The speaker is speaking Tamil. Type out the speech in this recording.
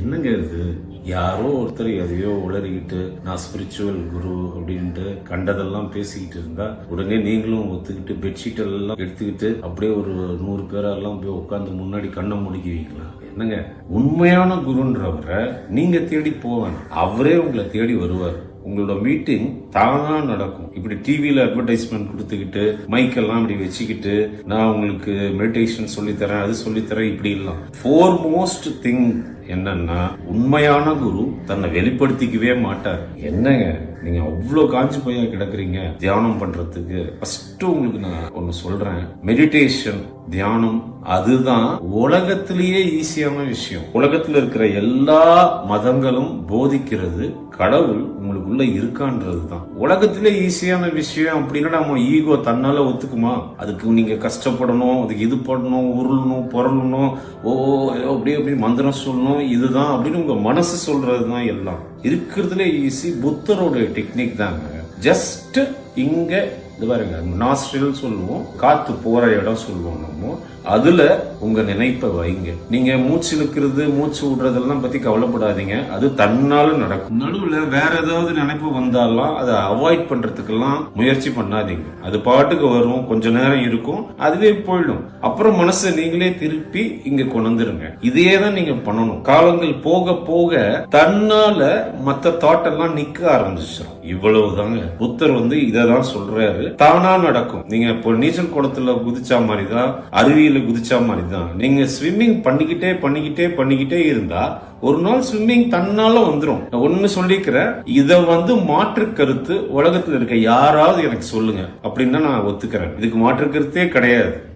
என்னங்க இது யாரோ ஒருத்தர் எதையோ உளறிக்கிட்டு நான் ஸ்பிரிச்சுவல் குரு அப்படின்ட்டு கண்டதெல்லாம் பேசிக்கிட்டு இருந்தா உடனே நீங்களும் ஒத்துக்கிட்டு பெட்ஷீட் எல்லாம் எடுத்துக்கிட்டு அப்படியே ஒரு நூறு பேரெல்லாம் போய் உட்காந்து முன்னாடி கண்ணை முடிக்குவீங்களா? என்னங்க? உண்மையான குருன்றவரை நீங்க தேடி போவேன் அவரே உங்களை தேடி வருவார். உங்களோட மீட்டிங் தானா நடக்கும். இப்படி டிவியில அட்வர்டைஸ்மெண்ட் கொடுத்துக்கிட்டு மைக்கெல்லாம் இப்படி வச்சுக்கிட்டு நான் உங்களுக்கு மெடிடேஷன் சொல்லித்தரேன் அது சொல்லித்தரேன் இப்படி எல்லாம் ஃபோர் மோஸ்ட் திங் என்னன்னா உண்மையான குரு தன்னை வெளிப்படுத்திக்கவே மாட்டார். என்னங்க? நீங்க அவ்வளோ காஞ்சி போயா கிடக்குறீங்க. தியானம் பண்றதுக்கு ஃபர்ஸ்ட் உங்களுக்கு நான் ஒன்று சொல்றேன். மெடிடேஷன் தியானம் அதுதான் உலகத்திலேயே ஈஸியான விஷயம். உலகத்துல இருக்கிற எல்லா மதங்களும் போதிக்கிறது கடவுள் உங்களுக்குள்ள இருக்கான்றது தான். உலகத்திலே ஈஸியான விஷயம் அப்படின்னா நம்ம ஈகோ தன்னால ஒத்துக்குமா? அதுக்கு நீங்க கஷ்டப்படணும் அதுக்கு இது பண்ணணும் உருளணும் புரளணும் ஓ அப்படியே அப்படி அப்படி மந்திரம் சொல்லணும் இதுதான் அப்படின்னு உங்க மனசு சொல்றது தான் எல்லாம். இருக்கிறதுலே ஈஸி புத்தரோட டெக்னிக் தாங்க. ஜஸ்ட் இங்க இது பாருங்க நாஸ்ட்ரில் சொல்லுவோம் காத்து போற இடம் சொல்லுவோம் நம்ம. அதுல உங்க நினைப்பை வைங்க. நீங்க மூச்சு இழுக்கிறது மூச்சு விடுறதெல்லாம் பத்தி கவலைப்படாதீங்க. அது தன்னால நடக்கும். நடுவில் வேற ஏதாவது நினைப்பு வந்தாலும் அதை அவாய்ட் பண்றதுக்கெல்லாம் முயற்சி பண்ணாதீங்க. அது பாட்டுக்கு வரும் கொஞ்ச நேரம் இருக்கும் அதுவே போயிடும். அப்புறம் மனசை நீங்களே திருப்பி இங்க கொண்டுருங்க இதையே தான் நீங்க பண்ணணும். காலங்கள் போக போக தன்னால மத்த தாட்டெல்லாம் நிக்க ஆரம்பிச்சிடும் இவ்வளவுதாங்க. புத்தர் வந்து இதை தான் சொல்றாரு. தானா நடக்கும். நீங்க இப்போ நீச்சல் குளத்துல குதிச்சா மாதிரி தான் அருவியில குதிச்சா மாதிரி தான் நீங்க ஸ்விம்மிங் பண்ணிக்கிட்டே பண்ணிக்கிட்டே பண்ணிக்கிட்டே இருந்தா ஒரு நாள் ஸ்விம்மிங் தன்னால வந்துரும். நான் ஒண்ணு சொல்லிக்கிறேன். இதை வந்து மாற்று கருத்து உலகத்தில் இருக்க யாராவது எனக்கு சொல்லுங்க. அப்படின்னு நான் ஒத்துக்கிறேன். இதுக்கு மாற்று கருத்தே கிடையாது.